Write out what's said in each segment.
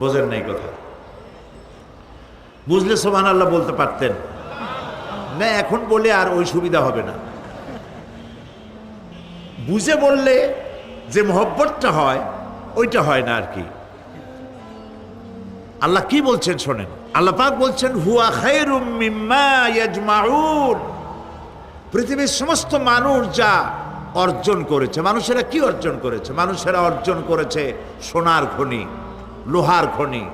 বোঝেন নাই কথা। বুঝলে সোহান আল্লাহ বলতে পারতেন। না, এখন বলে আর ওই সুবিধা হবে না। বুঝে বললে যে মহব্বতটা হয়, ওইটা হয় না আর কি। আল্লাহ কি বলছেন শোনেন। আল্লাহ পাক বলছেন, হুয়া খায়রুম মিম্মা ইয়াজমাউন। পৃথিবীর সমস্ত মানুষ যা অর্জন করেছে, মানুষেরা কি অর্জন করেছে? মানুষেরা অর্জন করেছে সোনার খনি। লোহার খনি,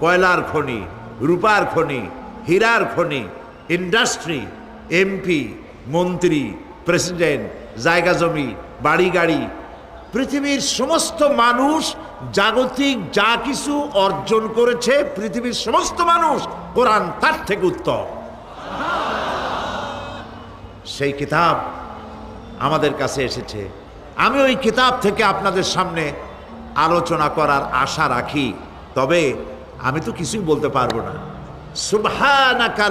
কয়লার খনি, রূপার খনি, হীরার খনি, ইন্ডাস্ট্রি, এমপি, মন্ত্রী, প্রেসিডেন্ট, জায়গা জমি, বাড়ি গাড়ি, পৃথিবীর সমস্ত মানুষ জাগতিক যা কিছু অর্জন করেছে, পৃথিবীর সমস্ত মানুষ কোরআন তার থেকে উত্তম। সেই কিতাব আমাদের কাছে এসেছে। আমি ওই কিতাব থেকে আপনাদের সামনে আলোচনা করার আশা রাখি, তবে আমি তো কিছুই বলতে পারব না। সুবহানাকা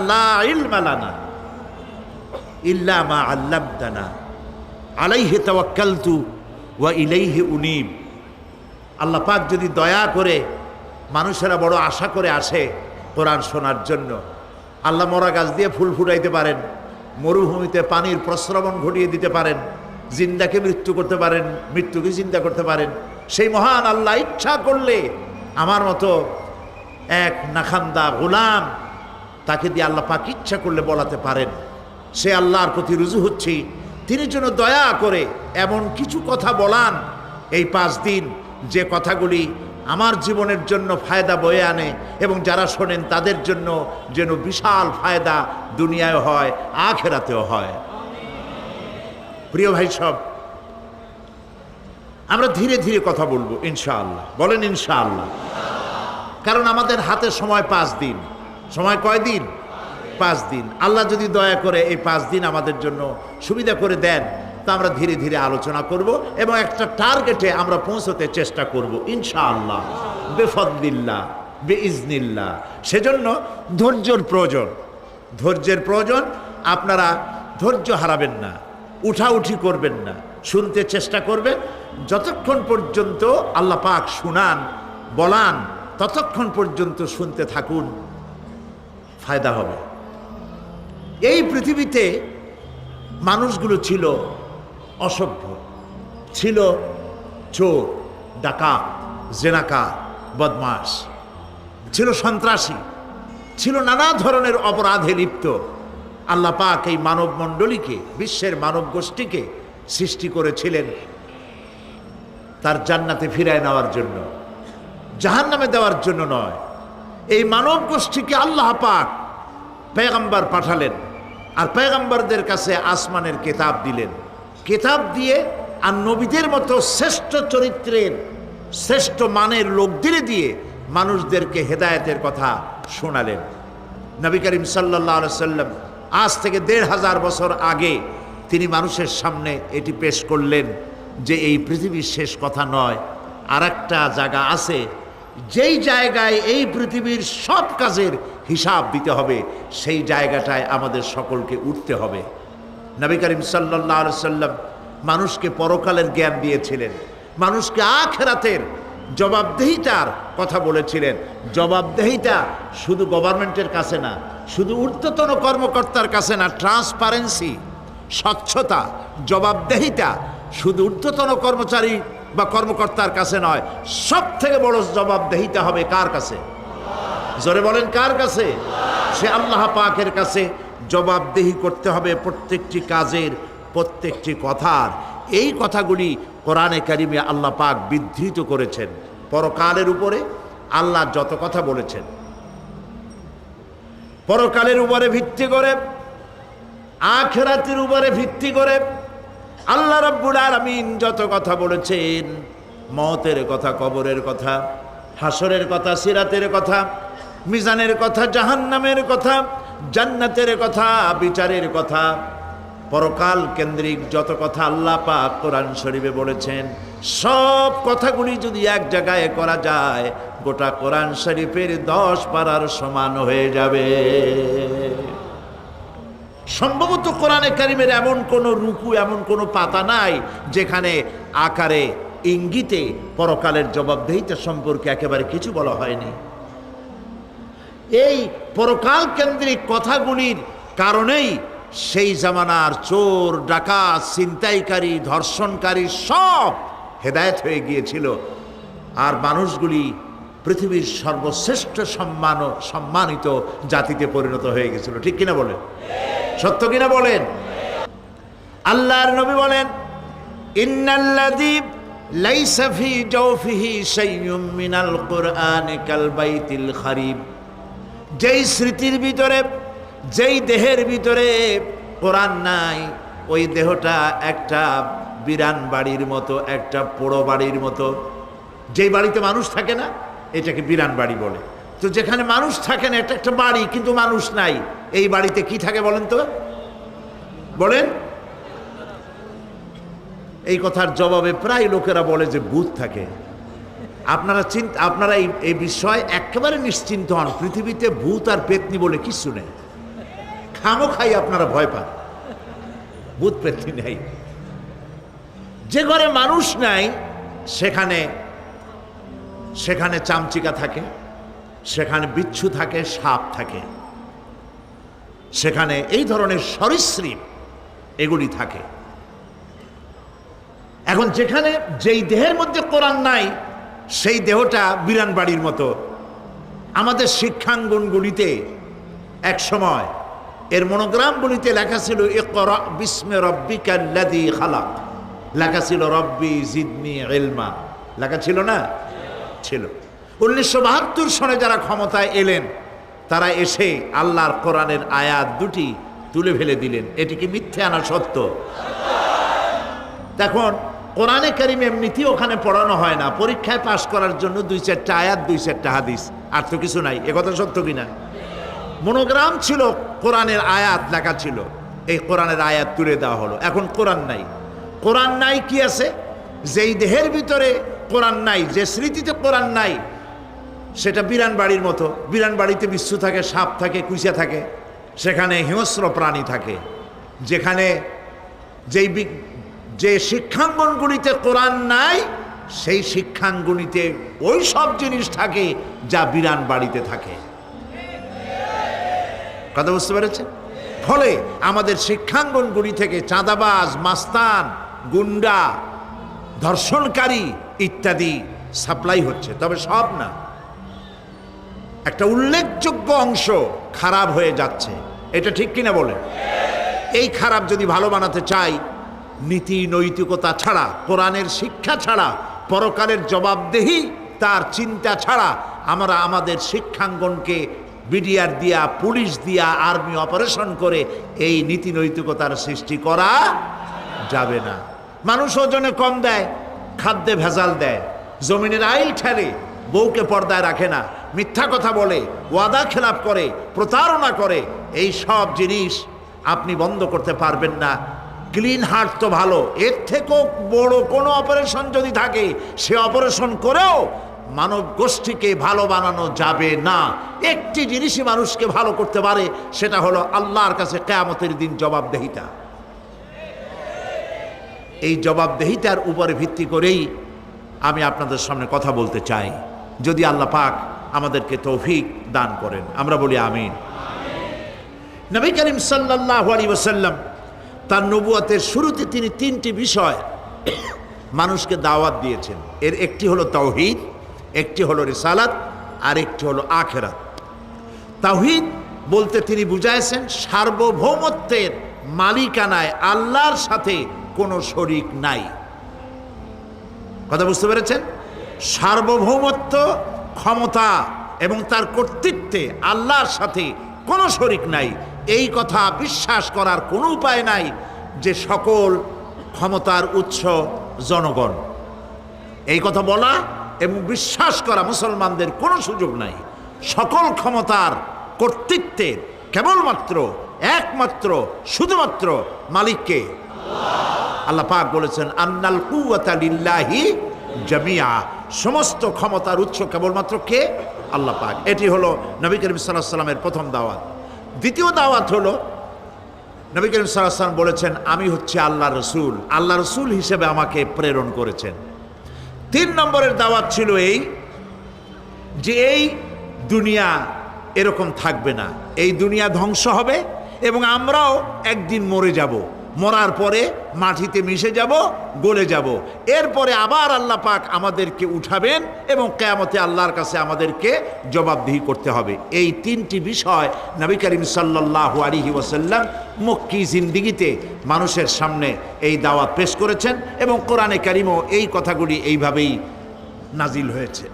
তাওয়াক্কালতু ওয়া আল্লাহ পাক যদি দয়া করে মানুষেরা বড় আশা করে আসে কোরআন শোনার জন্য, আল্লাহ মরা গাছ দিয়ে ফুল ফুটাইতে পারেন, মরুভূমিতে পানির প্রস্রবণ ঘটিয়ে দিতে পারেন, জিন্দাকে মৃত্যু করতে পারেন, মৃত্যুকে চিন্তা করতে পারেন। সেই মহান আল্লাহ ইচ্ছা করলে আমার মতো এক নাখান্দা গোলাম তাকে দিয়ে আল্লাহ পাক ইচ্ছা করলে বলাতে পারেন। সে আল্লাহর প্রতি রুজু হচ্ছি। তিনি যেন দয়া করে এমন কিছু কথা বলান এই পাঁচ দিন, যে কথাগুলি আমার জীবনের জন্য ফায়দা বয়ে আনে এবং যারা শোনেন তাদের জন্য যেন বিশাল ফায়দা দুনিয়ায় হয়, আখেরাতেও হয়। প্রিয় ভাই সব আমরা ধীরে ধীরে কথা বলব, ইনশাআল্লাহ। বলেন ইনশাআল্লাহ। কারণ আমাদের হাতে সময় পাঁচ দিন। সময় কয় দিন? পাঁচ দিন। আল্লাহ যদি দয়া করে এই পাঁচ দিন আমাদের জন্য সুবিধা করে দেন, তা আমরা ধীরে ধীরে আলোচনা করব এবং একটা টার্গেটে আমরা পৌঁছতে চেষ্টা করব, ইনশাআল্লাহ। বেফদ্দিল্লা বেইজনিল্লা সেজন্য ধৈর্যর প্রয়োজন। ধৈর্যের প্রয়োজন, আপনারা ধৈর্য হারাবেন না। উঠাউঠি করবেন না। শুনতে চেষ্টা করবে। যতক্ষণ পর্যন্ত আল্লাহ পাক শুনান, বলান, ততক্ষণ পর্যন্ত শুনতে থাকুন, ফায়দা হবে। এই পৃথিবীতে মানুষগুলো ছিল অসভ্য, ছিল চোর, ডাকাত জেনাকা বদমাস ছিল সন্ত্রাসী, ছিল নানা ধরনের অপরাধে লিপ্ত। আল্লাহ পাক এই মানব মণ্ডলীকে বিশ্বের মানব গোষ্ঠীকে সৃষ্টি করেছিলেন তার জান্নাতে ফিরায় নেওয়ার জন্য। জাহান নামে দেওয়ার জন্য নয়। এই মানব গোষ্ঠীকে আল্লাহ পাক পেগাম্বার পাঠালেন আর পেগাম্বারদের কাছে আসমানের কেতাব দিলেন। কেতাব দিয়ে আর নবীদের মতো শ্রেষ্ঠ চরিত্রের, শ্রেষ্ঠ মানের লোকদের দিয়ে মানুষদেরকে হেদায়েতের কথা শোনালেন। নবী করিম সাল্লাহ সাল্লাম আজ থেকে দেড় হাজার বছর আগে তিনি মানুষের সামনে এটি পেশ করলেন যে এই পৃথিবীর শেষ কথা নয় আর একটা জায়গা আছে, যেই জায়গায় এই পৃথিবীর সব কাজের হিসাব দিতে হবে, সেই জায়গাটায় আমাদের সকলকে উঠতে হবে। নবী করিম সাল্লাহ সাল্লাম মানুষকে পরকালের জ্ঞান দিয়েছিলেন, মানুষকে আখেরাতের জবাবদেহিতার কথা বলেছিলেন। জবাবদেহিতা শুধু গভর্নমেন্টের কাছে না, শুধু ঊর্ধ্বতন কর্মকর্তার কাছে না ট্রান্সপারেন্সি স্বচ্ছতা, জবাবদেহিতা শুধু ঊর্ধ্বতন কর্মচারী বা কর্মকর্তার কাছে নয় সব থেকে বড় জবাবদেহিতা হবে কার কাছে? জোরে বলেন, কার কাছে? সে আল্লাহ পাকের কাছে জবাবদেহি করতে হবে প্রত্যেকটি কাজের, প্রত্যেকটি কথার। এই কথাগুলি কোরআনে কারিমে আল্লাহ পাক বিধৃত করেছেন। পরকালের উপরে আল্লাহ যত কথা বলেছেন। পরকালের উপরে ভিত্তি করে আখেরাতের উপরে ভিত্তি করে আল্লাহ রব্বুল আলমিন যত কথা বলেছেন, মতের কথা, কবরের কথা, হাসরের কথা, সিরাতের কথা, মিজানের কথা, জাহান্নামের কথা, জান্নাতের কথা, বিচারের কথা, পরকাল কেন্দ্রিক যত কথা আল্লাহ পাক কোরআন শরীফে বলেছেন, সব কথাগুলি যদি এক জায়গায় করা যায়, গোটা কোরআন শরীফের দশ পারার সমান হয়ে যাবে। সম্ভবত কোরআনে কারিমের এমন কোনো রুকু, এমন কোনো পাতা নাই যেখানে আকারে ইঙ্গিতে পরকালের জবাবদেহিতা সম্পর্কে একেবারে কিছু বলা হয়নি। এই পরকাল কেন্দ্রিক কথাগুলির কারণেই সেই জামানার চোর, ডাকাত, ছিনতাইকারী, ধর্ষণকারী সব হেদায়েত হয়ে গিয়েছিল। আর মানুষগুলি পৃথিবীর সর্বশ্রেষ্ঠ সম্মান সম্মানিত জাতিতে পরিণত হয়ে গেছিল। ঠিক কিনা বলেন? সত্য কিনা বলেন? আল্লাহর নবী বলেন, ইন্নাল্লাযী লাইসা ফি জাওফিহি মিনাল কুরআনি কাল বাইতিল খারিব। যেই স্মৃতির ভিতরে, যেই দেহের ভিতরে কোরআন নাই, ওই দেহটা একটা বিরান বাড়ির মতো, একটা পোড়ো বাড়ির মতো। যেই বাড়িতে মানুষ থাকে না, এটাকে বিরান বাড়ি বলে। তো যেখানে মানুষ থাকে না এটা একটা বাড়ি, কিন্তু মানুষ নাই। এই বাড়িতে কি থাকে বলেন তো? বলেন? এই কথার জবাবে প্রায় লোকেরা বলে যে ভূত থাকে। আপনারা চিন্তা আপনারা এই এই বিষয়ে একেবারে নিশ্চিন্ত হন, পৃথিবীতে ভূত আর পেতনি বলে কিছু নেই। খামো খাই আপনারা ভয় পান। ভূত পেতনি নেই। যে ঘরে মানুষ নাই, সেখানে সেখানে চামচিকা থাকে। সেখানে বিচ্ছু থাকে, সাপ থাকে। সেখানে এই ধরনের সরীসৃপ এগুলি থাকে। এখন যেখানে যেই দেহের মধ্যে কোরআন নাই, সেই দেহটা বিরান বাড়ির মতো। আমাদের শিক্ষাঙ্গনগুলিতে এক সময় এর মনোগ্রামগুলিতে লেখা ছিল, ইকরা বিস্মে রব্বিকাল্লাদি খালাক। লেখা ছিল, রব্বি জিদনি এলমা লেখা ছিল না? ছিল। উনিশশো বাহাত্তর সনে যারা ক্ষমতায় এলেন, তারা এসে আল্লাহর কোরআনের আয়াত দুটি তুলে ফেলে দিলেন। এটি কি মিথ্যে আনা সত্য? দেখুন, কোরআনে কারিম এমনিতেই ওখানে পড়ানো হয় না। পরীক্ষায় পাশ করার জন্য দুই চারটা আয়াত, দুই চারটা হাদিস। আর তো কিছু নাই। একথা সত্য কিনা? মনোগ্রাম ছিল, কোরআনের আয়াত লেখা ছিল। এই কোরআনের আয়াত তুলে দেওয়া হলো। এখন কোরআন নাই। কোরআন নাই কি আছে? যেই দেহের ভিতরে কোরআন নাই, যে স্মৃতিতে কোরআন নাই সেটা বিরান বাড়ির মতো। বিরান বাড়িতে বিশ্বু থাকে, সাপ থাকে, কুইসা থাকে। সেখানে হিংস্র প্রাণী থাকে। যেখানে যেই যে শিক্ষাঙ্গনগুলিতে কোরআন নাই, সেই শিক্ষাঙ্গনিতে ওই সব জিনিস থাকে যা বিরান বাড়িতে থাকে। কথা বুঝতে পেরেছেন? ফলে আমাদের শিক্ষাঙ্গনগুলি থেকে চাঁদাবাজ, মাস্তান, গুন্ডা, ধর্ষণকারী ইত্যাদি সাপ্লাই হচ্ছে। তবে সব না। একটা উল্লেখযোগ্য অংশ খারাপ হয়ে যাচ্ছে। এটা ঠিক কিনা বলে? এই খারাপ যদি ভালো বানাতে চাই, নীতি, নৈতিকতা ছাড়া, কোরআনের শিক্ষা ছাড়া, পরকালের জবাবদেহি, তার চিন্তা ছাড়া, আমরা আমাদের শিক্ষাঙ্গনকে বিডিআর দিয়া, পুলিশ দিয়া, আর্মি অপারেশন করে এই নীতি, নৈতিকতার সৃষ্টি করা যাবে না। মানুষ ওজনে কম দেয়, খাদ্যে ভেজাল দেয়, জমিনের আইল ঠেলে, বউকে পর্দায় রাখে না মিথ্যা কথা বলে, ওয়াদা খেলাপ করে, প্রতারণা করে, এই সব জিনিস আপনি বন্ধ করতে পারবেন না। ক্লিন হার্ট তো ভালো, এর থেকেও বড় কোনো অপারেশন যদি থাকে, সে অপারেশন করেও মানব গোষ্ঠীকে ভালো বানানো যাবে না। একটি জিনিসই মানুষকে ভালো করতে পারে, সেটা হলো আল্লাহর কাছে কেয়ামতের দিন জবাবদেহিতা। এই জবাবদেহিতার উপরে ভিত্তি করেই আমি আপনাদের সামনে কথা বলতে চাই। যদি আল্লাহ পাক আমাদেরকে তৌফিক দান করেন। আমরা বলি আমিন। নবী করিম সাল্লাহ আলী ওসাল্লাম তার নবুয়াতের শুরুতে তিনি তিনটি বিষয় মানুষকে দাওয়াত দিয়েছেন। এর একটি হলো তৌহিদ, একটি হলো রিসালাত, আর একটি হলো আখেরাত। তাওহিদ বলতে তিনি বুঝাইছেন সার্বভৌমত্বের মালিকানায় আল্লাহর সাথে কোনো শরিক নাই। কথা বুঝতে পেরেছেন? সার্বভৌমত্ব ক্ষমতা এবং তার কর্তৃত্বে আল্লাহর সাথে কোনো শরিক নাই। এই কথা বিশ্বাস করার কোনো উপায় নাই যে সকল ক্ষমতার উৎস জনগণ। এই কথা বলা এবং বিশ্বাস করা মুসলমানদের কোনো সুযোগ নাই। সকল ক্ষমতার কর্তৃত্বের কেবলমাত্র, একমাত্র, শুধুমাত্র মালিককে আল্লাহ। পাক বলেছেন, আন্নাল কুয়াতা লিল্লাহি জামিয়া, সমস্ত ক্ষমতার উৎস কেবলমাত্র কে? আল্লাহ পাক। এটি হলো নবী করিম সাল্লাহ সাল্লামের প্রথম দাওয়াত। দ্বিতীয় দাওয়াত হলো, নবী করিম সাল্লাহ সাল্লাম বলেছেন, আমি হচ্ছে আল্লাহ রসুল। আল্লাহ রসুল হিসেবে আমাকে প্রেরণ করেছেন। তিন নম্বরের দাওয়াত ছিল এই যে এই দুনিয়া এরকম থাকবে না। এই দুনিয়া ধ্বংস হবে এবং আমরাও একদিন মরে যাব। মরার পরে মাটিতে মিশে যাব, গলে যাব। এরপরে আবার আল্লাহ পাক আমাদেরকে উঠাবেন এবং কেয়ামতে আল্লাহর কাছে আমাদেরকে জবাবদিহি করতে হবে। এই তিনটি বিষয় নবী করিম সাল্লাল্লাহু আলাইহি ওয়াসাল্লাম মক্কি জিন্দিগিতে মানুষের সামনে এই দাওয়াত পেশ করেছেন এবং কোরআনে কারিমও এই কথাগুলি এইভাবেই নাজিল হয়েছে।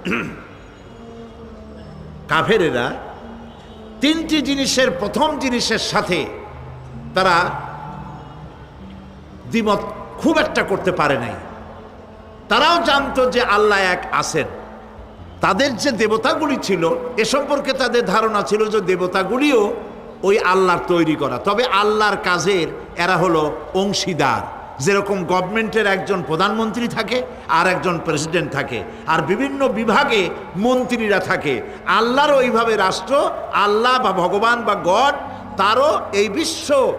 কাফেরেরা তিনটি জিনিসের প্রথম জিনিসের সাথে তারা দ্বিমত খুব একটা করতে পারে নাই। তারাও জানতো যে আল্লাহ এক আছেন। তাদের যে দেবতাগুলি ছিল, এ সম্পর্কে তাদের ধারণা ছিল যে দেবতাগুলিও ওই আল্লাহর তৈরি করা। তবে আল্লাহর কাজের এরা হলো অংশীদার। যেরকম গভর্নমেন্টের একজন প্রধানমন্ত্রী থাকে আর একজন প্রেসিডেন্ট থাকে। আর বিভিন্ন বিভাগে মন্ত্রীরা থাকে। আল্লাহরও ওইভাবে রাষ্ট্র, আল্লাহ বা ভগবান বা গড, তারও এই বিশ্ব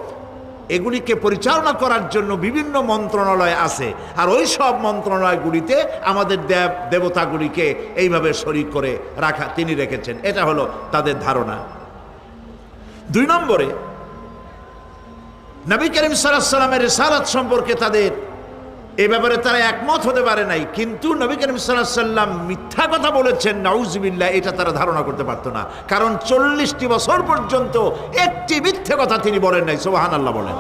এগুলিকে পরিচালনা করার জন্য বিভিন্ন মন্ত্রণালয় আছে। আর ওই সব মন্ত্রণালয়গুলিতে আমাদের দেব দেবতাগুলিকে এইভাবে শরিক করে রাখা, তিনি রেখেছেন। এটা হলো তাদের ধারণা। দুই নম্বরে, নবী করিম সাল্লামের রেসারাত সম্পর্কে তাদের এ ব্যাপারে তারা একমত হতে পারে নাই, কিন্তু নবী করিম সাল্লাম মিথ্যা কথা বলেছেন নাউজবিল্লা এটা তারা ধারণা করতে পারতো না। কারণ চল্লিশটি বছর পর্যন্ত একটি মিথ্যে কথা তিনি বলেন নাই সোবাহান আল্লাহ বলেন।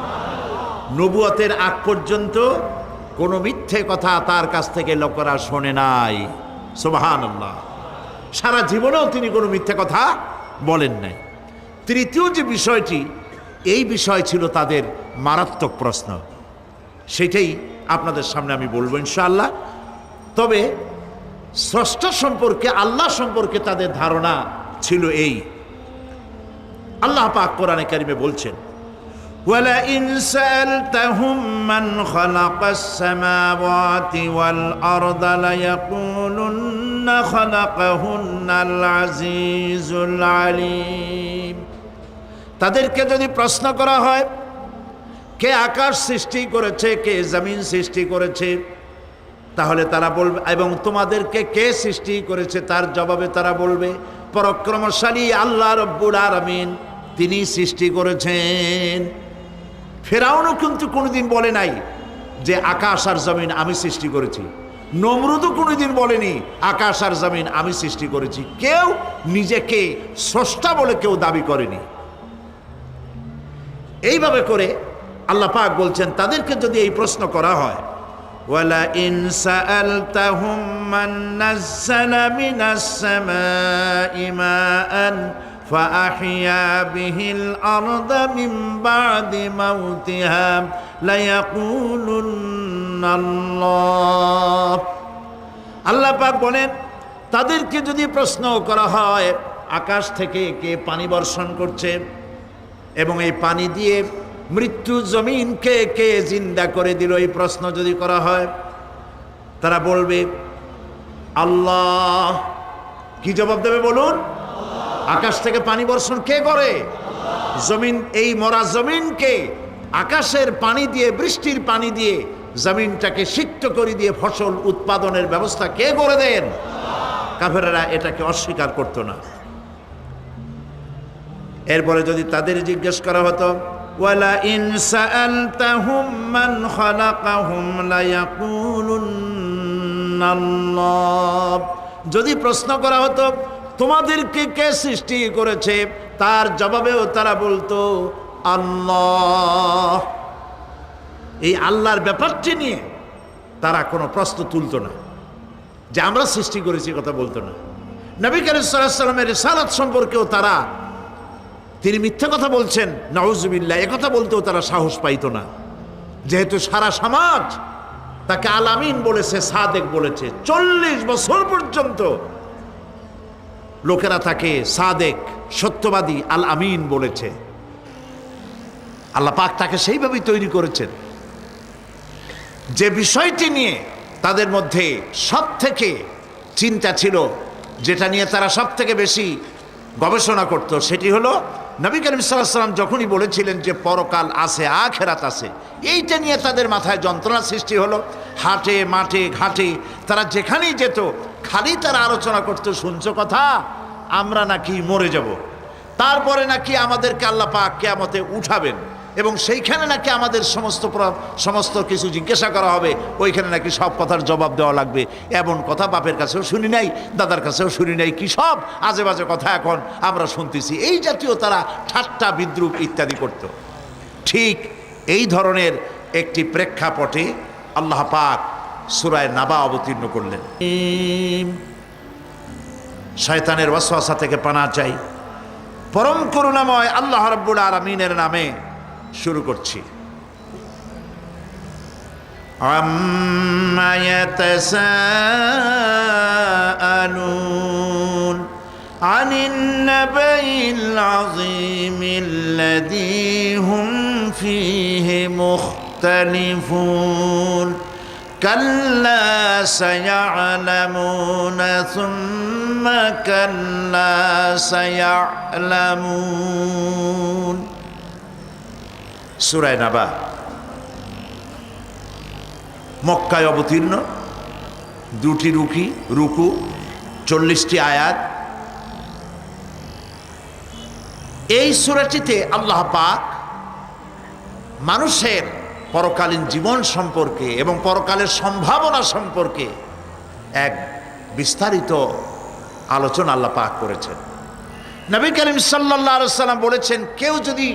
নবুয়তের আগ পর্যন্ত কোনো মিথ্যে কথা তার কাছ থেকে লোকেরা শোনে নাই সোবাহান আল্লাহ সারা জীবনেও তিনি কোনো মিথ্যে কথা বলেন নাই। তৃতীয় যে বিষয়টি, এই বিষয় ছিল তাদের মারাত্মক প্রশ্ন। সেটাই আপনাদের সামনে আমি বলবো ইনশাআল্লাহ তবে স্রষ্টা সম্পর্কে আল্লাহ সম্পর্কে তাদের ধারণা ছিল এই আল্লাহ পাক কোরআনে কারিমে বলছেন ولئن سألتهم من خلق السماوات والأرض ليقولن خلقهن العزيز العليم তাদেরকে যদি প্রশ্ন করা হয় কে আকাশ সৃষ্টি করেছে, কে জমিন সৃষ্টি করেছে, তাহলে তারা বলবে, এবং তোমাদেরকে কে সৃষ্টি করেছে তার জবাবে তারা বলবে, পরাক্রমশালী আল্লাহ রব্বুল আরামিন তিনি সৃষ্টি করেছেন। ফেরাউনও কিন্তু কোনোদিন বলে নাই যে আকাশ আর জমিন আমি সৃষ্টি করেছি। নমরুদও কোনোদিন বলেনি, আকাশ আর জমিন আমি সৃষ্টি করেছি। কেউ নিজেকে স্রষ্টা বলে কেউ দাবি করেনি। এইভাবে করে আল্লাহ পাক বলছেন তাদেরকে যদি এই প্রশ্ন করা হয় ওয়ালা ইন সাআলতাহুম মান নাযালা মিনাস সামাই মাআন فأحيا به الأرض من بعد موتها ليقولن الله আল্লাহ পাক বলেন তাদেরকে যদি প্রশ্ন করা হয় আকাশ থেকে কে পানি বর্ষণ করছে এবং এই পানি দিয়ে মৃত্যু জমিনকে কে জিন্দা করে দিল? এই প্রশ্ন যদি করা হয়, তারা বলবে, আল্লাহ। কি জবাব দেবে বলুন? আকাশ থেকে পানি বর্ষণ কে করে? জমিন, এই মরা জমিনকে আকাশের পানি দিয়ে, বৃষ্টির পানি দিয়ে, জমিনটাকে সিক্ত করে দিয়ে ফসল উৎপাদনের ব্যবস্থা কে করে দেন? কাফেরেরা এটাকে অস্বীকার করতো না। এরপরে যদি তাদের জিজ্ঞেস করা হতো ওয়ালা ইন সাআলতাহুম মান খালাকাহুম লায়াকুলুন্নাল্লাহ যদি প্রশ্ন করা হতো, তোমাদেরকে কে সৃষ্টি করেছে? তার জবাবেও তারা বলতো, আল্লাহ। এই আল্লাহর ব্যাপারটি নিয়ে তারা কোনো প্রশ্ন তুলতো না। যে আমরা সৃষ্টি করেছি কথা বলতো না। নবী করিম সাল্লামের রেসালাত সম্পর্কেও তারা তিনি মিথ্যা কথা বলছেন। নওয়াজবিল্লা কথা বলতেও তারা সাহস পাইতো না। যেহেতু সারা সমাজ তাকে আলামিন বলেছে, সাদেক বলেছে, চল্লিশ বছর পর্যন্ত লোকেরা তাকে সাদেক, সত্যবাদী আল আমিন বলেছে। আল্লাহ পাক তাকে সেইভাবেই তৈরি করেছেন। যে বিষয়টি নিয়ে তাদের মধ্যে সব থেকে চিন্তা ছিল, যেটা নিয়ে তারা সব থেকে বেশি গবেষণা করত, সেটি হলো নবী করিম সাল্লাম যখনই বলেছিলেন যে পরকাল আছে, আখেরাত আছে, এইটা নিয়ে তাদের মাথায় যন্ত্রণা সৃষ্টি হলো। হাটে, মাঠে, ঘাটে, তারা যেখানেই যেত, খালি তারা আলোচনা করতো, শুনছ কথা? আমরা নাকি মরে যাব। তারপরে নাকি আমাদেরকে আল্লাহ পাক কেয়ামতে উঠাবেন। এবং সেইখানে নাকি আমাদের সমস্ত সমস্ত কিছু জিজ্ঞাসা করা হবে। ওইখানে নাকি সব কথার জবাব দেওয়া লাগবে। এমন কথা বাপের কাছেও শুনি নাই, দাদার কাছেও শুনি নাই। কি সব আজে বাজে কথা এখন আমরা শুনতেছি। এই জাতীয় তারা ঠাট্টা, বিদ্রুপ ইত্যাদি করত। ঠিক এই ধরনের একটি প্রেক্ষাপটে আল্লাহ পাক সুরায় নাবা অবতীর্ণ করলেন। শয়তানের ওয়াসওয়াসা থেকে পানা চাই। পরম করুণাময় আল্লাহ রাব্বুল আলামিনের নামে শুরু করছি আম্মা ইয়াতাসাআলুন عن النبأ العظيم الذي هم فيه مختلفون كلا سيعلمون ثم كلا سيعلمون সুরায় নাবা। মক্কায় অবতীর্ণ, দুটি রুকি রুকু, চল্লিশটি আয়াত। এই সুরাটিতে আল্লাহ পাক মানুষের পরকালীন জীবন সম্পর্কে এবং পরকালের সম্ভাবনা সম্পর্কে এক বিস্তারিত আলোচনা আল্লাহ পাক করেছেন। নবী করিম সাল্লাহ সাল্লাম বলেছেন, কেউ যদি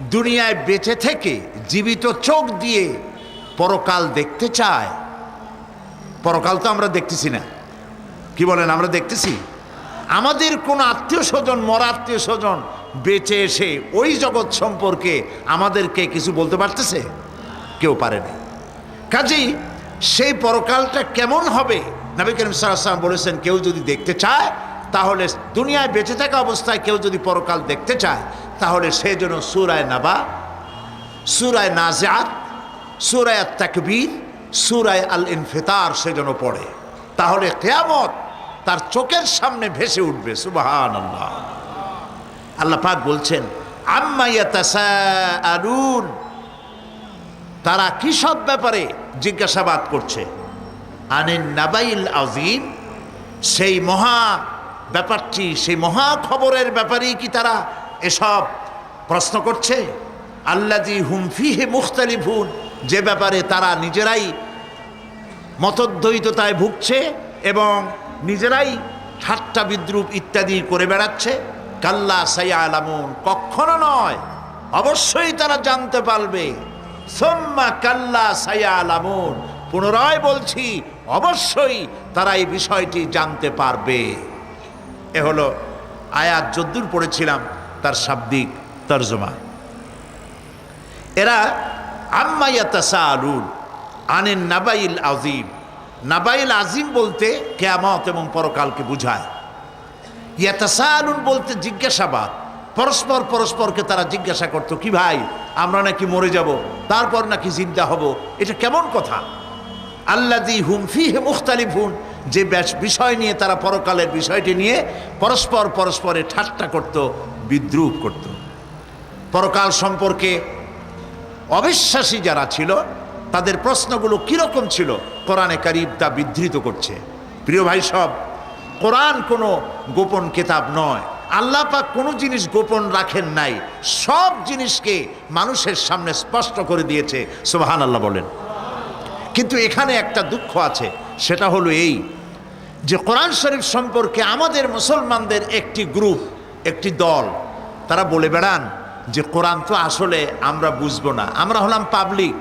দুনিয়ায় বেঁচে থেকে জীবিত চোখ দিয়ে পরকাল দেখতে চায়। পরকাল তো আমরা দেখতেছি না। কি বলেন, আমরা দেখতেছি? আমাদের কোন আত্মীয় স্বজন, মরা আত্মীয় স্বজন বেঁচে এসে ওই জগৎ সম্পর্কে আমাদেরকে কিছু বলতে পারতেছে? কেউ পারেনি কাজেই সেই পরকালটা কেমন হবে? নবী করিম সাল্লাম বলেছেন, কেউ যদি দেখতে চায়, তাহলে দুনিয়ায় বেঁচে থাকা অবস্থায় কেউ যদি পরকাল দেখতে চায় তাহলে সে যেন সুরায় নাবা, সুরায় নাজাত সুরায় তাকবীর সুরায় আল ইনফিতার সে যেন পড়ে। তাহলে কেয়ামত তার চোখের সামনে ভেসে উঠবে সুবাহান আল্লাহ আল্লাহ পাক বলছেন আম্মাইয়াতাসাআলুন তারা কি সব ব্যাপারে জিজ্ঞাসাবাদ করছে? আনিন নাবাইল আজিম সেই মহা ব্যাপারটি, সেই মহা খবরের ব্যাপারেই কি তারা এসব প্রশ্ন করছে? আল্লাজি হুমফিহে মুখতালিফুন। যে ব্যাপারে তারা নিজেরাই মতদ্বৈততায় ভুগছে এবং নিজেরাই ঠাট্টা বিদ্রুপ ইত্যাদি করে বেড়াচ্ছে, কাল্লা সাইয়া আলামুন কখনো নয়, অবশ্যই তারা জানতে পারবে। সোম্মা কাল্লা সাইয়া আলামুন পুনরায় বলছি, অবশ্যই তারা এই বিষয়টি জানতে পারবে। এ হলো আয়াত যদ্দূর পড়েছিলাম। তার শাব্দিক তর্জমা। এরা আম্মাইয়াতাসা আনেন নাবাইল আজিম নাবাইল আজিম বলতে কেয়ামত এবং পরকালকে বুঝায়। ইয়াতাসা আলুন বলতে জিজ্ঞাসাবাদ। পরস্পর পরস্পরকে তারা জিজ্ঞাসা করতো, কি ভাই, আমরা নাকি মরে যাব, তারপর নাকি জিন্দা হব? এটা কেমন কথা? আল্লাদি হুমফি হে মুখতালিফুন। যে বিষয় নিয়ে তারা পরকালের বিষয়টি নিয়ে পরস্পর পরস্পরে ঠাট্টা করত বিদ্রুপ করত। পরকাল সম্পর্কে অবিশ্বাসী যারা ছিল, তাদের প্রশ্নগুলো কীরকম ছিল, কোরআনে কারিব তা বিধৃত করছে। প্রিয় ভাই সব, কোরআন কোনো গোপন কেতাব নয়। আল্লাহ পাক কোনো জিনিস গোপন রাখেন নাই। সব জিনিসকে মানুষের সামনে স্পষ্ট করে দিয়েছে। সুবাহান আল্লাহ বলেন। কিন্তু এখানে একটা দুঃখ আছে, সেটা হলো এই যে কোরআন শরীফ সম্পর্কে আমাদের মুসলমানদের একটি গ্রুপ একটি দল, তারা বলে বেড়ান যে কোরআন তো আসলে আমরা বুঝব না। আমরা হলাম পাবলিক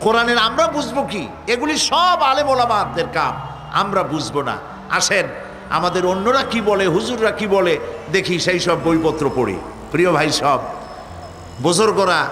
কোরআনের আমরা বুঝব কি? এগুলি সব আলেম বাদদের কাম। আমরা বুঝব না। আসেন, আমাদের অন্যরা কি বলে, হুজুররা কি বলে, দেখি সেই সব বইপত্র পড়ি। প্রিয় ভাই সব, বুজুর্গরা